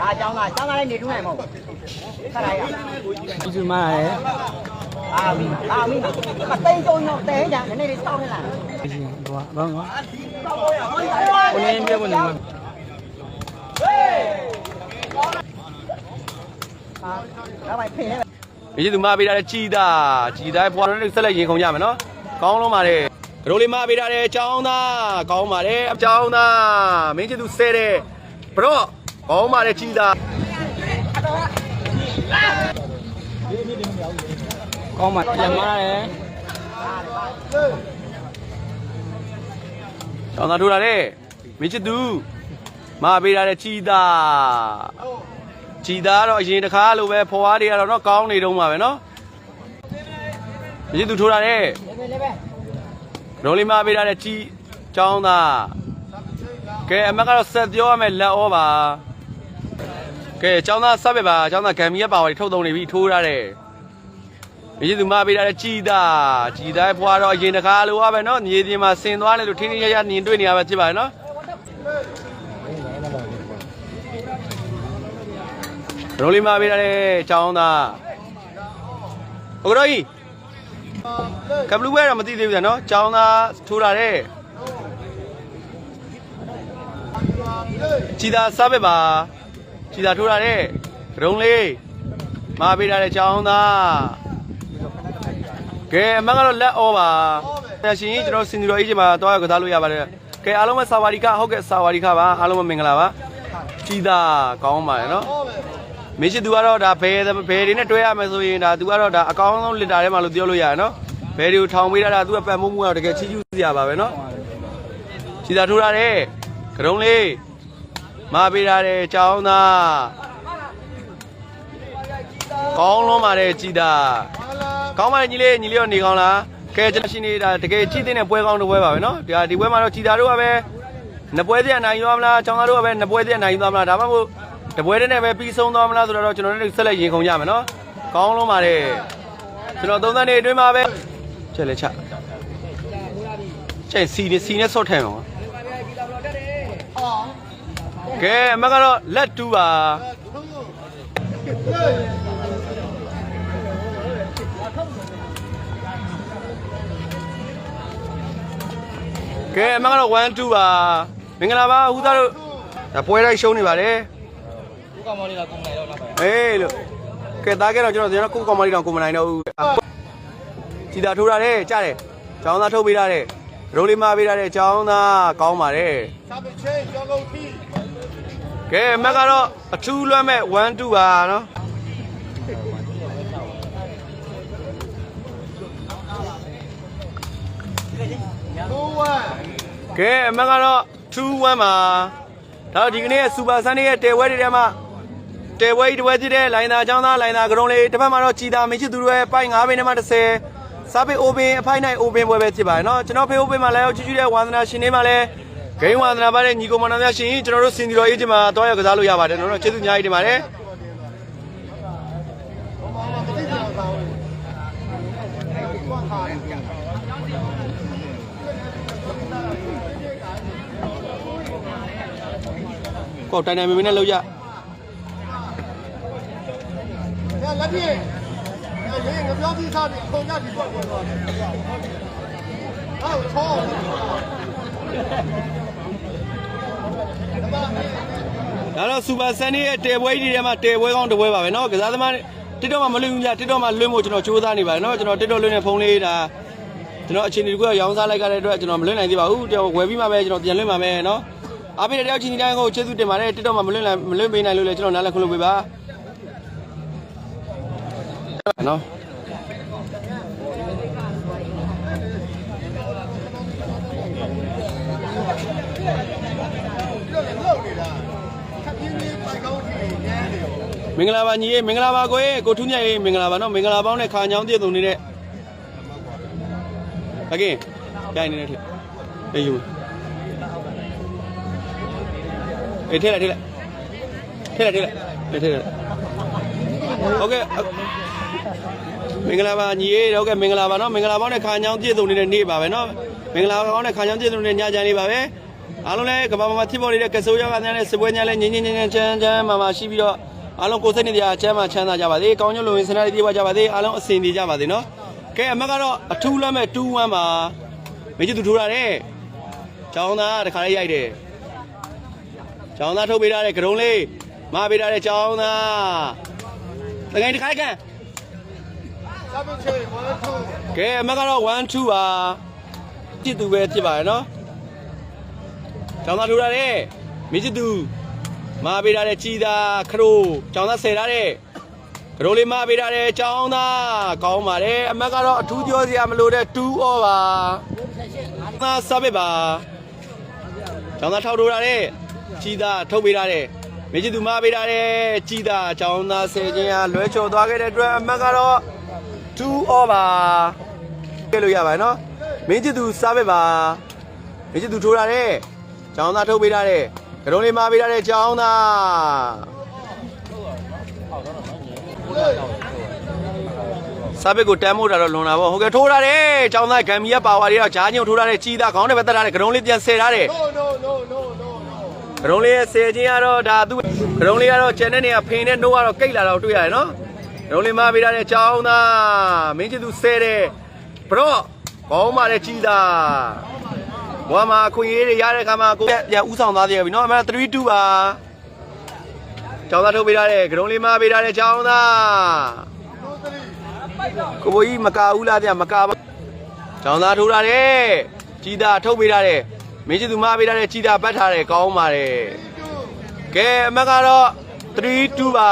ဒါအကြောင်းသားအကြောင်းသားလည်းနေထူးနိုင်မဟုတ်ဘူးခါရရဒီစုမားရယ်အာမီအာမီမသိန်းဆုံးတော့တဲကြနည်းနည်းလေးစောင်းနေလားဒီစီဘာဘာနော်ကိုနေပြဖို့နေမှာအာဒါပိုင်ဖင်နေမြစ်သူမပေးထားတဲ့ကြည်သားကြည်သားဖွာတော့ဆက်လက်ရင်ခုန်ကြမယ်နော်ကောင်းလုံးပါတယ်ကရိုလေးမပေးထားတဲ့အကြောင်းသားကောင်းပါတယ်အကြောင်းသားမင်းချစ်သူဆဲတဲ့ဘရော့ ကောင်းပါတယ်ကြည်သားကောင်းပါပြန်မားရယ်ကျောင်းသားထိုးလာတဲ့မင်းချစ်သူမပေးထားတဲ့ကြည်သားကြည်သားတော့အရင်တစ်ခါလိုပဲဖွာတွေကတော့တော့ကောင်းနေတော့မှာပဲနော်မင်းချစ်သူထိုးလာတဲ့လေပဲလေပဲရိုလီမပေးထားတဲ့ကြီးចောင်းသားကဲအမကတော့ဆက်ပြောရမယ်လက်ဩပါ ကဲចောင်းသားဆက်ပဲပါចောင်းသားဂမ်မီရဲ့ပါဝါတွေထုတ်သုံးနေပြီထိုးထားတယ်မြည်သူမပေးထားတဲ့ကြီးသားကြီးသားဖွာတော့အရင်တကားလိုပါပဲเนาะမြေပြင်မှာဆင်သွားတယ်လို့ထင်းထင်းရရမြင်တွေ့နေရပဲဖြစ်ပါတယ်เนาะရိုလီမပေးထားတဲ့ចောင်းသားဟုတ်ကဲ့ကြီး ကပလူဘဲတော့မသိသေးဘူးဗျာနော်။ကျောင်းသားထိုးလာတဲ့ကြည်သာစားပဲပါ ကြည်သာထိုးလာတဲ့ဂရုံးလေးမပေးထားတဲ့ကျောင်းသားကဲအမကတော့လက်ဩပါ။တရှင်ကျွန်တော်စင်သူတော်အေးကြီးမှာတွားရကစားလို့ရပါတယ်။ကဲအားလုံးပဲစာဝါဒီကဟုတ်ကဲ့စာဝါဒီကပါအားလုံးပဲမင်္ဂလာပါ။ကြည်သာကောင်းပါတယ်နော်။မင်းရှိသူကတော့ဒါဘယ်ဘယ်တွေနဲ့တွဲရမယ်ဆိုရင်ဒါသူကတော့ဒါအကောင်းဆုံးလစ်တာထဲမှာလို့ပြောလို့ရတယ်နော်ဘယ်တွေကိုထောင်ပေးတာဒါသူကပတ်မိုးမှုကတော့တကယ်ချီးကျူးစရာပါပဲနော်ခြေသာထိုးထားတဲ့ကရုံးလေး မပေးထားတဲ့ចောင်းသားကောင်းလုံးပါတယ်ကြည်တာကောင်းပါတယ်ညီလေးညီလေးရောနေကောင်းလားကဲကျွန်တော်ရှင်နေတာတကယ်ကြည့်တဲ့ပွဲကောင်းတစ်ပွဲပါပဲနော်ဒီဟာဒီပွဲမှာတော့ကြည်တာတို့ကပဲနှစ်ပွဲစီအနိုင်ယူသွားမလားចောင်းသားတို့ကပဲနှစ်ပွဲစီအနိုင်ယူသွားမလားဒါမှမဟုတ်တပွဲတည်းနဲ့ပဲပြီးဆုံးသွားမလားဆိုတော့ကျွန်တော်တို့ဆက်လက်ရင်ခုန်ကြမယ်နော်ကောင်းလုံးပါတယ်ကျွန်တော်သုံးသပ်နေအတွင်းမှာပဲချက်လက်ချချက်စီနဲ့စီနဲ့ဆော့ထိုင်အောင် ကဲအမကတော့လက်တူပါကဲအမကတော့1 2ပါမင်္ဂလာပါဟူသားတို့ဒါပွဲတိုင်းရှုံးနေပါတယ်ကိုကောင်မလေးကကုန်းလိုက်တော့နောက်ပါအေးလို့ကဲသားကဲတော့ကျွန်တော်ကျွန်တော်ကိုကောင်မလေးတောင်ကိုမနိုင်တော့ဘူးကြည်တာထိုးတာတဲ့ကြားတယ်ចောင်းသားထုတ်ပေးတာတဲ့ရိုးလေးမပေးတာတဲ့ចောင်းသားကောင်းပါတယ်စာပချင်းကျောင်းကုန်ထီ ကဲအမက်ကတော့အထူးလွှမ်းမဲ့1 2ပါနော်ကိုဝမ်ကဲအမက်ကတော့2 1ပါဒါတော့ဒီကနေ့ရဲ့စူပါဆန်ရဲ့တဲဝဲတွေထဲမှာတဲဝဲကြီးတစ်ဝဲကြည့်တဲ့လိုင်သာចောင်းသားလိုင်သာကရုံးလေးတစ်ဖက်မှာတော့ကြည်တာမင်းချစ်သူတို့ရဲ့ပိုင်9ဘင်းနဲ့မှ30စာပေအိုပင်အဖိုက်နိုင်အိုပင်ပွဲပဲဖြစ်ပါတယ်နော်ကျွန်တော်ဖေအိုပင်မှာလည်းချူချူတဲ့ဝန္ဒနာရှင်တွေမှာလည်း ဂိမ်းဝန္ဒနာပါတဲ့ညီကောင်မတော်များရှင်ကျွန်တော်တို့စင်တီတော်အေးကြီးမှာတွားရကစားလို့ရပါတယ်နော်ကျေးဇူးအများကြီးတင်ပါတယ်မသိကြပါဘူးကွာခါရကောက်တိုင်တိုင်မင်းမင်းနဲ့လောက်ရ။ညလက်ပြည့်။ရေငပြောပြီးသားပြီးခုံရပြီးတော့ပြောသွားတယ်။ဟောချော ဒါတော့စူပါဆန်ရဲ့တဲပွဲကြီးတွေထဲမှာတဲပွဲကောင်းတစ်ပွဲပါပဲเนาะကစားသမားတစ်တော့မှမလွင့်ဘူးညတစ်တော့မှလွင့်ဖို့ကျွန်တော်စူးစမ်းနေပါတယ်เนาะကျွန်တော်တစ်တော့လွင့်တဲ့ဖုန်းလေးဒါကျွန်တော်အချိန်ဒီတစ်ခုရောင်းစားလိုက်ကြတဲ့အတွက်ကျွန်တော်မလွင့်နိုင်သေးပါဘူးကျွန်တော်ဝယ်ပြီးမှပဲကျွန်တော်ပြန်လွင့်မှာပဲเนาะအားပေးတဲ့တယောက်ချင်းဒီတိုင်းကိုကျေးဇူးတင်ပါတယ်တစ်တော့မှမလွင့်နိုင်မလွင့်ပေးနိုင်လို့လေကျွန်တော်နားလည်ခွင့်လုပ်ပေးပါเนาะ မင်္ဂလာပါညီရေမင်္ဂလာပါကိုရေကိုထူးမြတ်ရေမင်္ဂလာပါเนาะမင်္ဂလာပေါင်းနဲ့ခါညောင်းတည်သုံနေတဲ့အကင်းကြိုင်နေတဲ့ထက်အေးယူအေးထဲလိုက်ထဲလိုက်ထဲလိုက်ထဲလိုက်ထဲထဲလိုက်โอเคမင်္ဂလာပါညီရေဟုတ်ကဲ့မင်္ဂလာပါเนาะမင်္ဂလာပေါင်းနဲ့ခါညောင်းတည်သုံနေတဲ့နေ့ပါပဲเนาะမင်္ဂလာပေါင်းနဲ့ခါညောင်းတည်သုံနေတဲ့ညချမ်းလေးပါပဲ အားလုံးလည်းကမ္ဘာမှာဖြစ်ပေါ်နေတဲ့ကဆိုးရောဂါများနဲ့စစ်ပွဲများလည်းငြင်းငြင်းငြင်းငြင်းချမ်းချမ်းမာမာရှိပြီးတော့ အားလုံးကိုယ်စိတ်နဲ့တရားချမ်းသာချမ်းသာကြပါစေ။ကောင်းကျိုးလုံရင်စနာတွေပြေပါကြပါစေ။အားလုံးအစင်ပြေကြပါစေနော်။ကဲအမကတော့အထူးလက်မဲ့2-1မှာမေဂျူသူထိုးတာတဲ့။ကျောင်းသားတခါလေးရိုက်တယ်။ကျောင်းသားထုတ်ပေးထားတဲ့ကရုံးလေးမပေးထားတဲ့ကျောင်းသား။တကယ်တခါကန်စာပေချေဝါထုကဲအမကတော့1 2ပါကြည့်သူပဲဖြစ်ပါရဲ့နော်ကျောင်းသားထိုးရတဲ့မိချစ်သူ မာပေးထားတဲ့ကြီးသားခရိုးကျောင်းသားဆယ်ထားတဲ့ခရိုးလေးမာပေးထားတဲ့ကျောင်းသားကောင်းပါတယ်အမကတော့အထူးပြောစရာမလိုတဲ့2 over သာစပစ်ပါကျောင်းသားထောက်ထိုးရတဲ့ကြီးသားထုတ်ပေးထားတဲ့မိချစ်သူမာပေးထားတဲ့ကြီးသားကျောင်းသားဆယ်ခြင်းဟာလွဲချော်သွားခဲ့တဲ့အတွက်အမကတော့2 over ကဲလို့ရပါတယ်နော်မင်းချစ်သူစားပဲပါမင်းချစ်သူထိုးထားတဲ့ကျောင်းသားထုတ်ပေးထားတဲ့ ကရုံးလေးမပေးထားတဲ့ကျောင်းသားစားဘက်ကိုတမ်းမို့တာတော့လွန်တာပေါ့ဟုတ်ကဲ့ထိုးထားတယ်ကျောင်းသားဂမ်မီယာပါဝါတွေတော့ဂျားညုံထိုးထားတဲ့ကြီးသားခေါင်းနဲ့ပဲတက်ထားတဲ့ကရုံးလေးပြန်ဆယ်ထားတယ် no no no no no no ကရုံးလေးရဲ့ဆယ်ချင်းကတော့ဒါသူကရုံးလေးကတော့ကျန်တဲ့နေရာဖိန်နဲ့နှိုးကတော့ကိတ်လာတော့တွေ့ရတယ်နော်ကရုံးလေးမပေးထားတဲ့ကျောင်းသားမင်းချစ်သူဆယ်တယ်ဘရော့ကောင်းပါတဲ့ကြီးသား ဘွားမှာအခွင့်အရေးတွေရတဲ့ခါမှာကိုယ်ပြန်ဥဆောင်သွားသေးပြီနော်အမှန်3 2ပါကျောင်းသားထုတ်ပေးထားတဲ့ဂရုံးလေးမပေးထားတဲ့ကျောင်းသားကိုဘိုးကြီးမကာဘူးလားဗျမကာပါကျောင်းသားထိုးထားတဲ့ကြီးသားထုတ်ပေးထားတဲ့မင်းကြီးသူမပေးထားတဲ့ကြီးသားပတ်ထားတဲ့ကောင်းပါတယ်ကဲအမကတော့3 2ပါ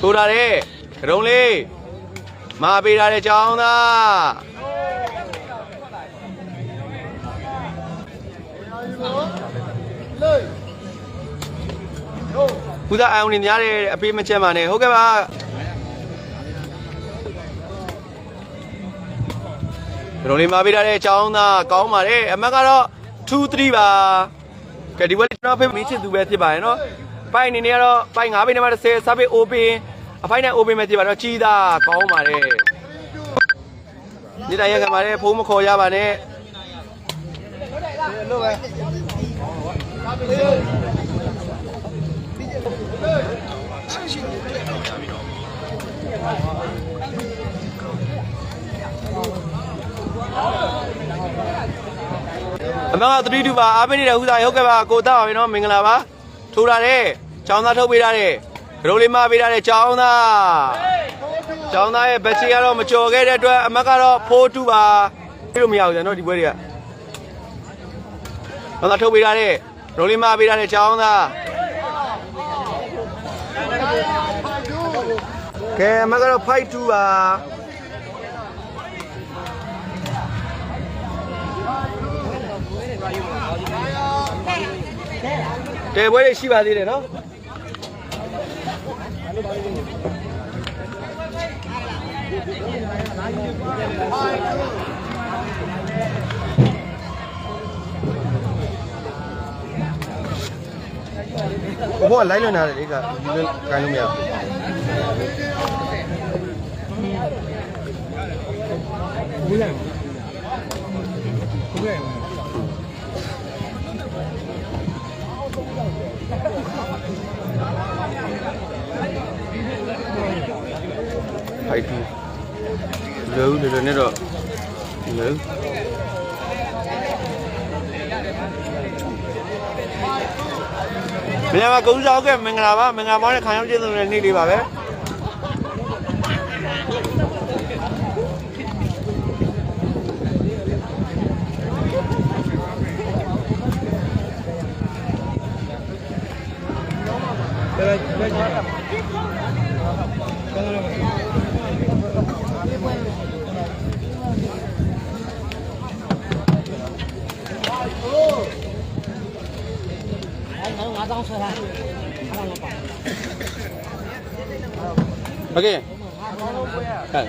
ထိုးထားတဲ့ဂရုံးလေးမပေးထားတဲ့ကျောင်းသား လေဟုတ် ဦးသားအောင်နေများတယ်အပေးမချက်ပါနဲ့ဟုတ်ကဲ့ပါဘယ်လိုလေးမပေးထားတဲ့အကြောင်းသားကောင်းပါတယ်အမတ်ကတော့2 3ပါကဲဒီဘက်ကျွန်တော်ဖေးမင်းချစ်သူပဲဖြစ်ပါရဲ့နော်ပိုင်အနေနဲ့ကတော့ပိုင်9ပိနံပါတ်10 sub open အဖိုင်နဲ့ open ပဲဖြစ်ပါတော့ကြီးသားကောင်းပါတယ်နေ့တိုင်းရက်ခံပါတယ်ဖုန်းမခေါ်ရပါနဲ့ လို့ပဲအမေက32ပါအားပေးနေတဲ့ဦးစားဟုတ်ကဲ့ပါကိုတောက်ပါပြီနော်မင်္ဂလာပါထိုးထားတယ်ចောင်းသားထုတ်ပေးထားတယ်ဂရုလေးမပေးထားတယ်ចောင်းသားကျောင်းသားရဲ့ဘက်ချီကတော့မကျော်ခဲ့တဲ့အတွက်အမက်ကတော့4-2ပါပြီးလို့မရဘူးဇာနော်ဒီပွဲတွေက ចောင်းသားထုတ်ပေးထားတဲ့ဂရိုးလေးမပေးထားတဲ့ចောင်းသားကဲအမကတော့5 2ပါတဲပွဲတွေရှိပါသေးတယ်နော် ဘိုးကလိုက်လွန်လာတယ်လေကဒီလိုကိုင်းလို့မရဘူးဖိုက်တူလုံးတယ်နဲ့တော့လုံး မြန်မာကုန်းစားကမင်္ဂလာပါမင်္ဂလာပါတဲ့ခံရောက်ကျေးဇူးနဲ့နေ့လေးပါပဲ โอเคဟဲ့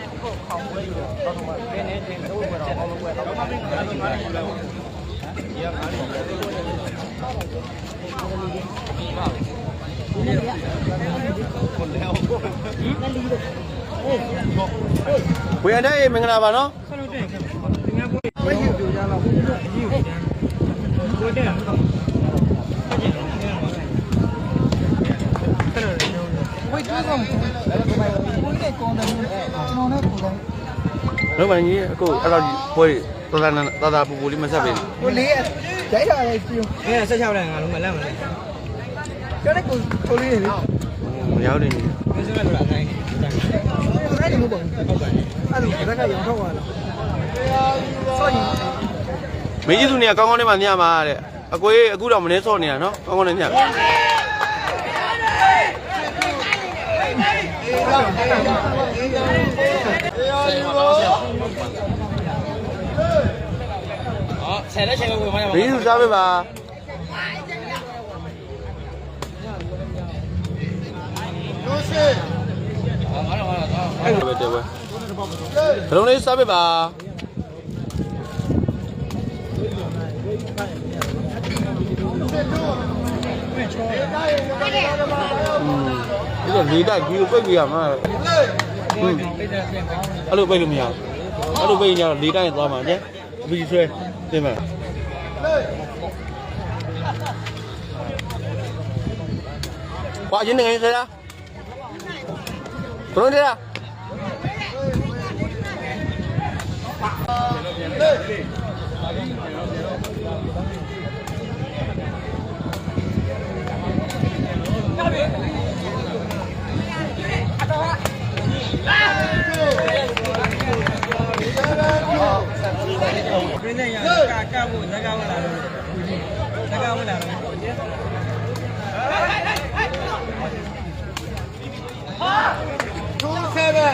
ဝေရတဲ့မင်္ဂလာပါနော် မဟုတ်ပြူကြတော့ လုံးမကြီးအခုအဲ့တော့ပွဲတော်တော်တော်တော်ပူပူလေးမဆက်ပေးကိုလေးရိုက်တာလေပြူငါဆက်ချောက်လိုက်ငါလုံးမလက်မလဲကျတဲ့ကိုကိုလေးလေမရောက်နေနေမင်းစလိုက်လို့လားတိုင်းအဲ့ဒီမပေါ့ဟုတ်ကဲ့အဲ့ဒီဘက်ကရောင်းထောက်သွားလားစောရင်မင်းကြီးသူနေကောင်းကောင်းလေးမှညမှာတဲ့အကွေးအခုတော့မနေစော့နေတာနော်ကောင်းကောင်းလေးည ဟောဆယ်တဲ့ချိန်ကဝင်มาရမင်းကြီးသူစားပေးပါတို့ရှိအဲ့လိုပဲတဲ့ပဲဘလုံးလေးစားပေးပါဒီကလေးတိုက်ကြီးကိုပိတ်ပြရမှာဟင်း အဲ့လိုပိတ်လို့မရဘူးအဲ့လိုပိတ်ရင်တော့လေးတိုက်သွားမှာညအပီဆွဲတင်မှာဘာရင်းနေငယ်ဆရာဘလုံးတဲ့ပြ င်းနေရကာကဖို့ဇက်ကဝင်လာလို့ဇက်ကဝင်လာလို့တို့ဆယ်ပဲ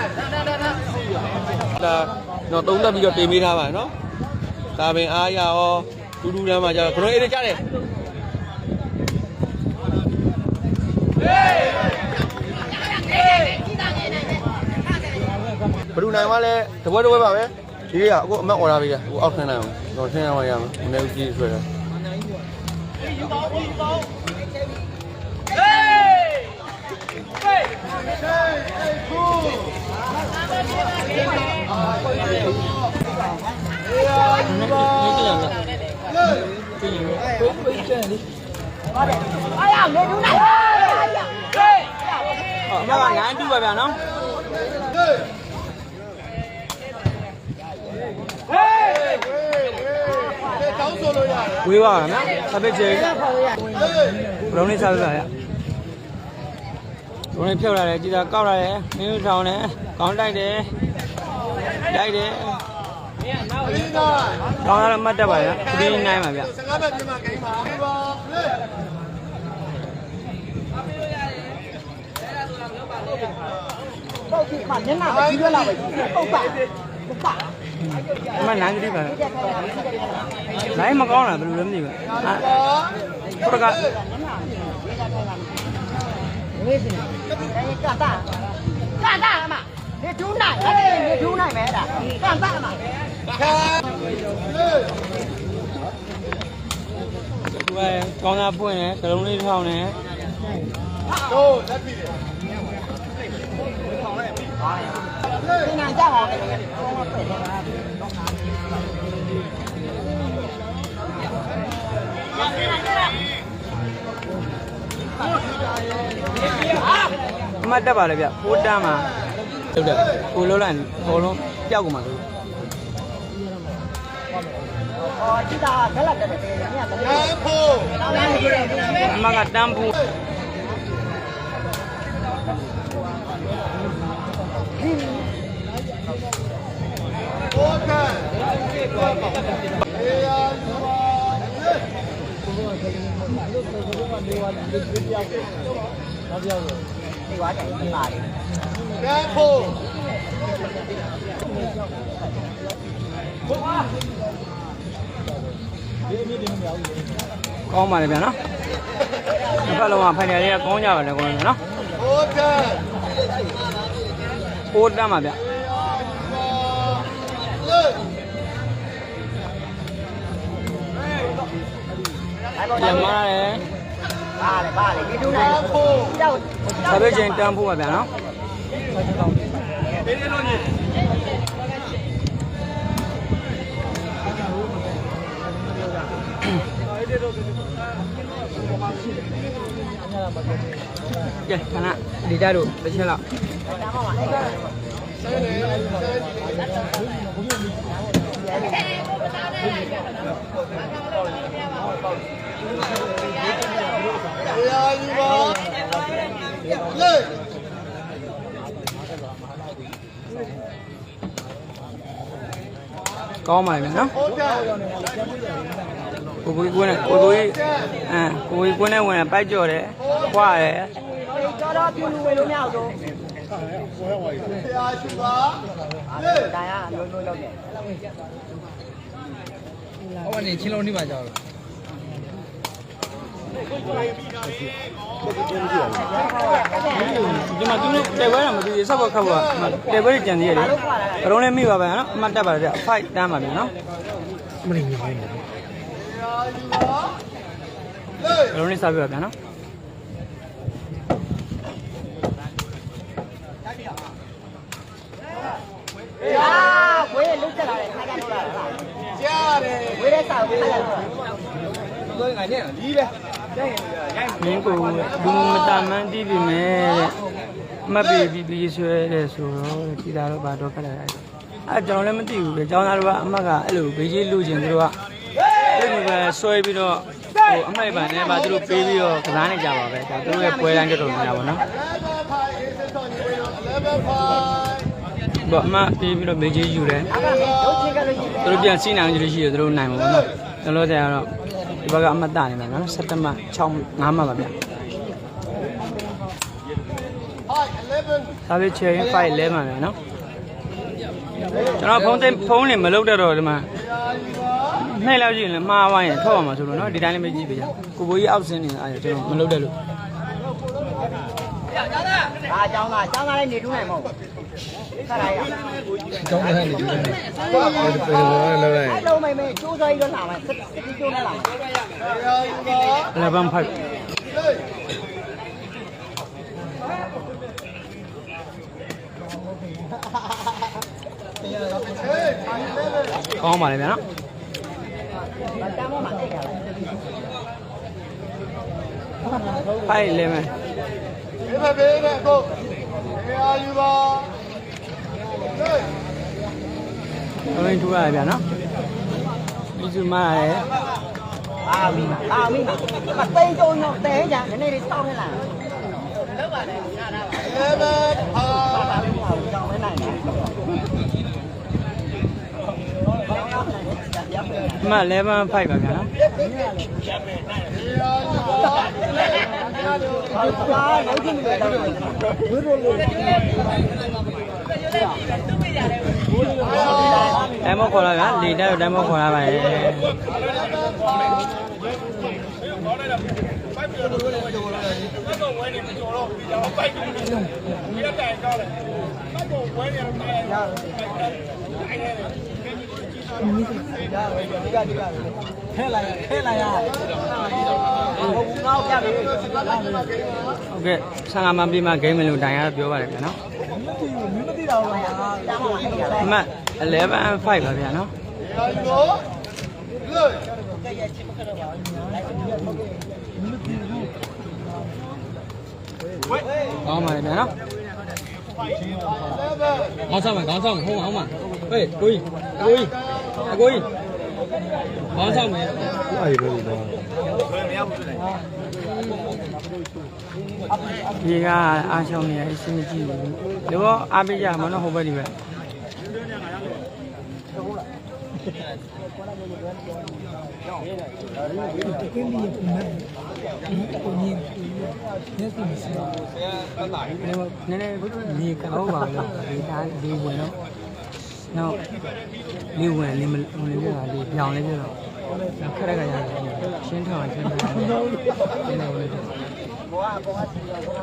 ဒါတော့သုံးသက်ပြီးတော့တင်ပေးထားပါနော်ဒါပင်အားရရောတူတူတန်းမှာကျတော့ခရိုအေးကြတယ် ဘလူနိုင်ကလည်းတပွဲတပွဲပါပဲဒီကအခုအမတ်အော်ဒါပေးရဟိုအောက်ဆင်းနိုင်အောင်တော့ဆင်းရအောင်ရမယ်နည်းဦးကြီးဆွဲတာအမက9တူပါဗျာနော် တောင်းဆိုလို့ရတယ်ဝေးပါနော်ဆပ်ပစ်ချေဘလုံးလေးစားပြပါဗျာဘလုံးလေးဖြုတ်လာတယ်ကြည်သာကောက်လာတယ်မင်းတို့ထောင်းတယ်ကောင်းတိုက်တယ်တိုက်တယ်အင်းသားကောင်းရတော့မှတ်တတ်ပါဗျာဒီနိုင်ပါဗျာစကားပဲဒီမှာဂိမ်းပါဒီပါလေပုတ်ပြီးမှမျက်နှာကြီးရွက်လာပဲပုတ်ပါပုတ်ပါ အမနိုင်တိပါနိုင်မကောင်းလားဘယ်လိုလဲမသိဘူးအာခုကနေစင်တယ်ကတာကတာအမနေထူးနိုင်အဲ့ဒီနေထူးနိုင်မယ်အဲ့ဒါကတာအမခါလေသူကကောင်းသားပွင့်တယ်ကလုံးလေးထောင်းတယ်တို့လက်ပြီတယ်သင်္ကန်းကြောက်အော အမတ်တက်ပါလေဗျဖိုးတန်းမှာဟုတ်တယ်ကိုလုံးလိုက်ဘောလုံးပျောက်ကုန်မှာလို့ဟောကြည့်တာခက်လက်တယ်တယ်ညကရန်ဖို့အမကတန်းဖို့ နောက်ပြောက်လို့ဒီဝါတိုင်ဒီမှာလေးကဲခိုးဘုရားဒီအမြင့်တင်မရဘူးကောင်းပါလေဗျာနော်ဒီဘက်လုံးကဖိုင်နယ်လေးကကောင်းကြပါလေကောင်းနော်ဟုတ်ကဲ့ပိုးတမ်းပါဗျာပြန်มาတယ် ပါလေပါလေဒီထူးရနိုင်န်ဖို့ကြောက်ဆပ်ပစ်ချင်းတန်းဖို့ပါဗျာနော်ကဲခဏဒီကြတို့တစ်ချက်လောက် ရာယူပါလေကောင်းပါလေနော်ဟောတာကိုကိုကွင်းနဲ့ကိုကိုကြီးအဲကိုကိုကွင်းနဲ့ဝင်ပိုက်ကြော်တယ်ခွာတယ်တော်တော်ပြူလူဝင်လို့မရအောင်ဆိုရာယူပါလေဒါရလုံးလုံးလုံးနေ ဟောကနေချင်းလုံးနေပါကြောက်ဒီမှာသူတို့တဲပွဲတော့မသိဘူးဆောက်ကခောက်ကတဲပွဲကြံသေးရတယ်ဘရုံးလည်းမိပါပဲနော်အမှတ်တက်ပါလေ5တန်းပါပြီနော်ရာယူပါလေဘရုံးလေးစားပြပါဗျာနော်အာဝေးလုတ်တက်လာတယ်ခါကြတော့လာလား ကြားတယ်ဝေးတဲ့စာကိုခါကြတော့မင်းကိုလူမတမန်းတီးပြီမဲ့တဲ့အမှတ်ပြီးပြီးပြီးဆွဲတဲ့ဆိုတော့ကြည်တာတော့ဘာတော့ခက်လာတယ်အဲကျွန်တော်လည်းမသိဘူးပဲကျောင်းသားတို့ကအမှတ်ကအဲ့လိုဘေးကြီးလူကျင်သူတို့ကအဲ့လိုပဲဆွဲပြီးတော့ဟိုအမှတ်ပါနဲ့ပါသူတို့ပေးပြီးတော့ကစားနေကြပါပဲဒါသူတို့ရဲ့ပွဲတိုင်းတော်တော်များပါနော် 11 5 is it on you 11 5ဘောအမှပေးပြီးတော့ဘေးကြီးယူတယ်အဲ့ဒါမင်းတို့ချင်းကလို့ရှိတယ်သူတို့ပြန်စီးနိုင်ကြလို့ရှိရသူတို့နိုင်မှာပေါ့နော်ကျွန်တော်တို့ကတော့ဒီဘက်ကအမှတ်တနေမှာနော်စက်တမ6 9မှတ်ပါဗျ5 11စာပေချယ်ရင်5လဲမှာပဲနော်ကျွန်တော်ဖုန်းသိဖုန်းနဲ့မလုပ်တတ်တော့ဒီမှာနှိုက်လောက်ကြည့်ရင်မှားသွားရင်ထွက်အောင်မှာဆိုလို့နော်ဒီတိုင်းလည်းမကြည့်ပြကြကိုဘိုးကြီးအောက်ဆင်းနေတာအဲ့ကျွန်တော်မလုပ်တတ်လို့ ဒါအကြောင်းသားအကြောင်းသားလည်းနေထူးနိုင်မဟုတ်ခါရရကျောင်းထဲနေကြည့်တယ်အဲ့လုံးမိမကျိုးစောကြီးတော့လာမယ်စတိကျိုးနဲ့လာမယ်ရာယူပါ11 5လေဟေး11ကောင်းပါလေဗျာနော် ဒါတမ်းပေါ်မှာတိတ်ရလား5လဲမယ်ဒီမဘေးနဲ့ကိုရာယူပါလေအမင်းထူရဗျာနော်ဒီစုမားရတယ်အာမီအာမီမသိန်းကျုံတော့တဲကြနည်းနည်းလေးစောင်းနေလား11 5ဘာလို့မအောင်ကြောင်းမနိုင်ဘူးအမှ11 5ပါဗျာနော် ဟာလုံးချင်းတွေတော့ဝိရိုလိုတိုင်းမခေါ်လာဗျာလေတိုက် တိုင်းမခေါ်လာပါရဲ့ဟုတ်ကဲ့ဆန်ကမပြီးမှဂိမ်းမလို့တိုင်ရပြောပါတယ်ဗျာနော်တားမှာအိတ်ရလဲအမှတ်11 5ပါဗျာနော်ရာယူပါလေကောင်းပါလေဗျာနော်11ခေါင်းဆောင်မယ်ခေါင်းဆောင်မယ်ဟုတ်ပါဟုတ်ပါဟေးကိုကြီးကိုကြီး အကိုကြီးခေါင်းဆောင်မယ်ဒီကအားချောင်းနေရအစမကြည့်ဘူးတော့အားပေးကြမှာနော်ဟိုဘက်ဒီဘက်နည်းနည်းဒီကောင်းပါလို့ဒီသားဒီဝင်တော့ နောက်လေးဝင်လေးမလေးပြတာလေးပြောင်းလေးပြတော့ခက်ရခက်ရတယ်ရှင်းထောင်ရှင်းထောင်ဒီလိုလေးဘောကဘောကစီရောဘောက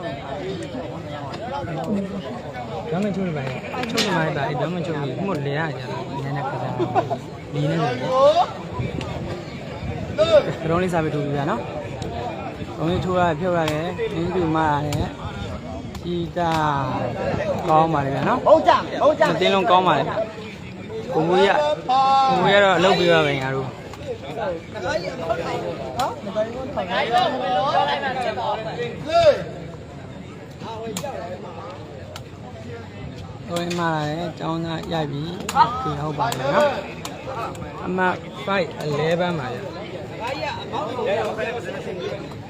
ဓမ္မချုံးပါရဲ့ချုံးပါရဲ့ဒါဓမ္မချုံးကြီးမှုလေရကြတာနည်းနည်းခက်တာဒီနေ့ကိုလေဘရုံးလေးစားပြီးထိုးပြပြနော်ဘုံလေးထိုးရဖြုတ်ရတယ်နင်းသူမရတယ် ကြီးတာကောင်းပါလေဗျာနော်ဘုံကြဘုံကြအတင်းလုံးကောင်းပါလေကိုမူရကိုမူရတော့အလုပ်ပြရပဲငါတို့ဟဟိုမှာလည်းကျောင်းသားရိုက်ပြီးဒီဟုတ်ပါမယ်နော်အမ5 11ပါရ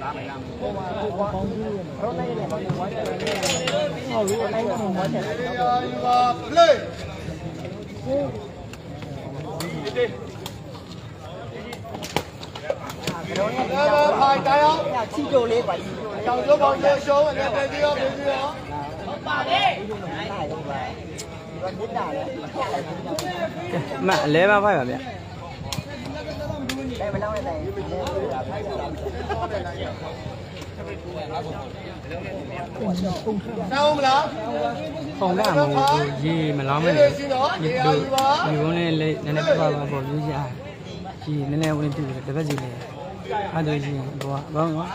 လာမယ်လာမယ်ဟိုမှာဟိုဘောင်းကြီးရောနိုင်နေမှာဝိုင်းတယ်ဟောလို့နိုင်မှာဝိုင်းတယ်ရာယူပါ play ဒီဒီဒါပါဖိုင်တရားချီတိုလေးပါချီတိုလေးတောင်ကျိုးပေါင်းကျိုးရှုံးအနေနဲ့ပြေးရောပြေးရောဟုတ်ပါလေမအလဲမဖိုင်ပါဗျာ လဲမလောက်တဲ့တိုင်းရေးပြီးတာဖိုက်တာတော့တဲ့တိုင်းတောင်းမလားပုံကမဟုတ်ရေမလောင်းမနဲ့ရေတို့ရေဝန်းလေးလေးနည်းနည်းပပပေါ့ယူကြရေနည်းနည်းဝင်ပြတယ်တစ်ပတ်စီလေးအဲ့ဒါကြီးဘောဘောနော်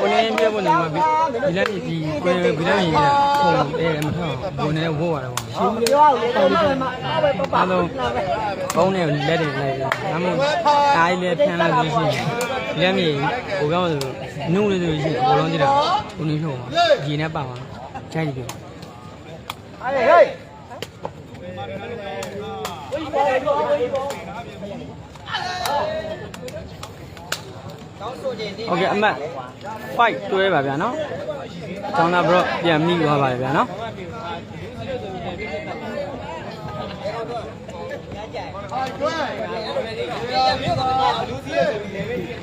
ဘုန်းကြီးပြဖို့နေမှာဒီလက်ကြီးဒီကိုယ်ဘယ်လိုကြီးလဲပုံအဲမထောက်ဘုန်းနဲ့ဝေါ်ရတယ် ချင်းမပြောဘူးတော့မှမအားပဲပပအားလုံးဘုံနဲ့လက်တွေလိုက်တာဒါမှမဟုတ်ကားလေးဖမ်းလိုက်လို့ရှိရင်လက်မြေဟိုကောင်ဆိုနှုတ်လေးဆိုရှိရင်ဘောလုံးကြည့်တာဘုံနေဖြုံပါရေနဲ့ပါပါချိုက်ကြည့်ပြောအေးဟေးโอเคအမတ်5တွဲပါဗျာเนาะကျောင်းသားဘရော့ပြန်မိသွားပါတယ်ဗျာเนาะ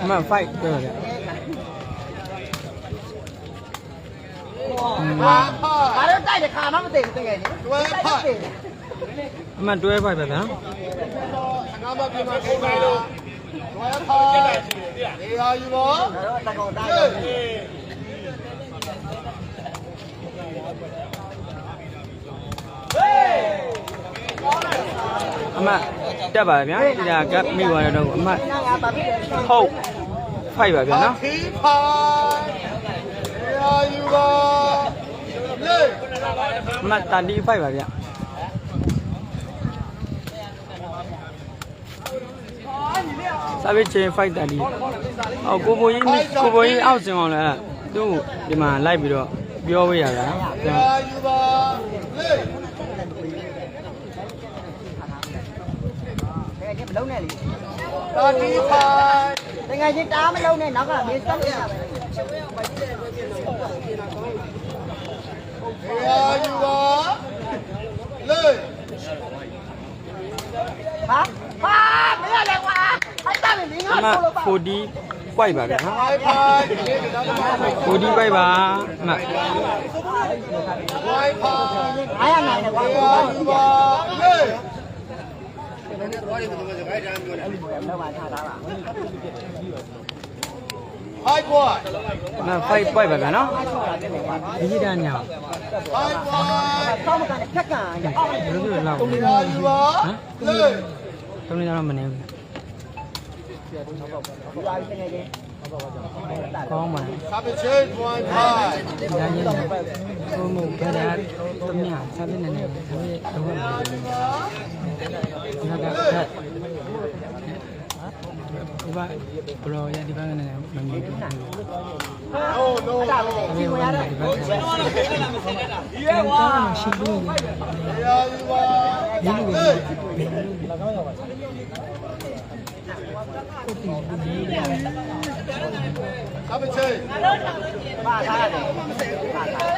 အမ5ပြောရဟာဘာလို့တိုက်တဲ့ခါမှမသိဘူးတကယ်ကြီးတွဲဖက်အမတွဲဖိုက်ပဲဗျာအနာမပြေမှာခိုင်းပါလို့တွဲဖက်နေရာယူပါတော့တကောတာဟေး အမတ်တက်ပါဗျာဒီကကမိသွားတော့အမတ်ဟုတ်ဖိုက်ပါဗျာနော်ဖိုက်ရာယူပါလေအမတ်တန်ဒီဖိုက်ပါဗျာစာပေချင်းဖိုက်တန်ဒီဟောကိုကိုကြီးကိုကိုကြီးအောက်စင်အောင်လဲသူ့ဒီမှာလိုက်ပြီးတော့ပြောပေးရတာနော် này lâu nè rồi đi thôi từ ngày như tám mới lâu nè nó là biết tất cả Here you are. Lên. Hả? À, mấy là đẹp quá. Anh ta mình đi ngon. Cô đi quay bà kìa. Cô đi quay bà. Này. Quay bà. Ai ăn này là quay bà. 那快快吧，干了，你几点呀？trong đây là mình em con mà. Đã như tôi mù cái đã tâm nhà sao thế này này sao không? ဒီဘက်ဘလောရဒီဘက်ကနေမမြင်ဘူး။ဟိုးနိုးနိုးဒီဘက်ကနေဒီဘက်ကနေရဲဝါရှိဘူး။ရဲဝါဒီလိုပဲ၎င်းရပါဘူး။ကပ်ချေ။ပါသားတယ်။ပါသား။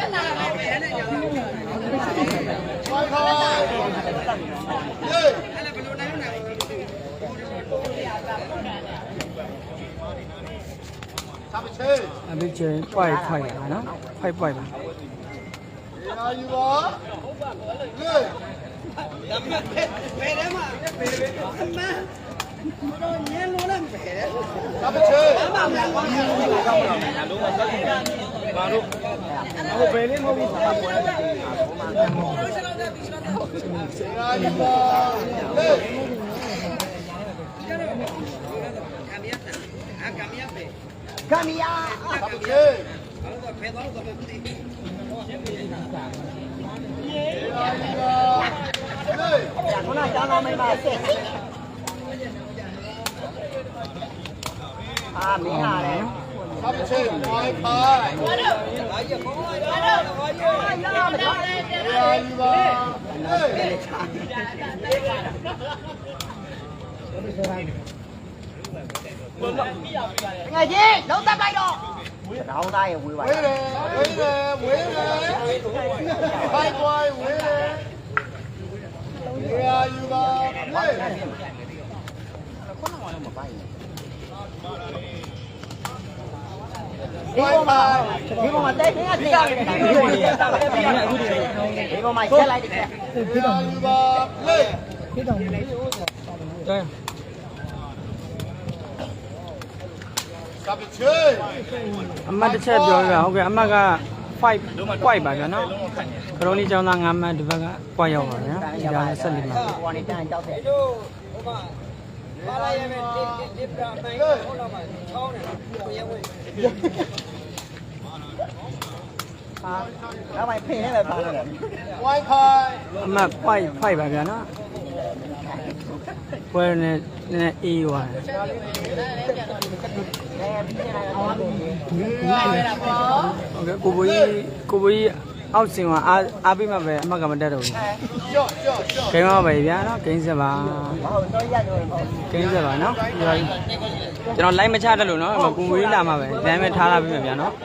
ဘာသာလဲ။ဘာသာလဲ။ အဘိချေပွိုက်ဖွိုက်ရနော်ဖွိုက်ပွိုက်ပါရာယူပါလေဒါမှဘယ်ထဲမှာဘယ်ထဲမှာမတော်ညင်းလို့လည်းဘယ်ဒါပဲချေအမှန်ပါဘာလို့ကောင်းလာလဲလုံးဝသက်သာဘာလို့ဟိုဘယ်လေးမဟုတ်ဘူးဘာပေါ်လဲဘာမှမဟုတ်ဘူးဆရာကြီးပါလေ င်းဝိုင်းခိုင်းရာယူပါဟေးငယ်ကြီးလုံးသက်လိုက်တော့တောင်းသားရင်ဝေးပါဝေးတယ် ဝေးတယ်ဝေးတယ်ခိုင်းကွိုင်းဝေးတယ်ရာယူပါဟေးဒီပေါ်မှာဒီပေါ်မှာတဲ့နေရတဲ့ဒီပေါ်မှာရက်လိုက်တယ်ရာယူပါဟေး对，စားပြချင်း အမတ်တစ်ချက်ပြောပြဟုတ်ကဲ့အမတ်က5 5ပါဗျာနော်ခရိုနီကျောင်းသား9မှတ်ဒီဘက်က5ရောက်ပါဗျာဒီကလည်းဆက်နေမှာဟိုကနေတန်းကြောက်တယ်ပါလာရမယ်ဒီဒီဒီပြအတိုင်းဟိုတော့မှချောင်းတယ်ကိုရဲဝဲဟာနောက်ပိုင်းဖိနေလည်းပါတော့တယ်ဝိုင်းခိုင်းအမတ်5 5ပါဗျာနော် ပွဲနဲ့နည်းနည်းအေးသွားတယ်အဲပြီးနေတာတော့တယ်ရာယူပါဟုတ်ကဲ့ကိုဘိုးကြီးကိုဘိုးကြီးအောက်စင်ကအားအားပေးမှပဲအမတ်ကမတက်တော့ဘူးကြော့ကြော့ကြော့ဂိမ်းပါပဲဗျာနော်ဂိမ်းဆက်ပါဘာလို့တော့ရက်တော့ပေါ့ဂိမ်းဆက်ပါနော်ကျွန်တော် like မချတတ်လို့နော်ကိုဘိုးကြီးလာမှာပဲလမ်းပဲထားလာပြီမယ်ဗျာနော်ဟ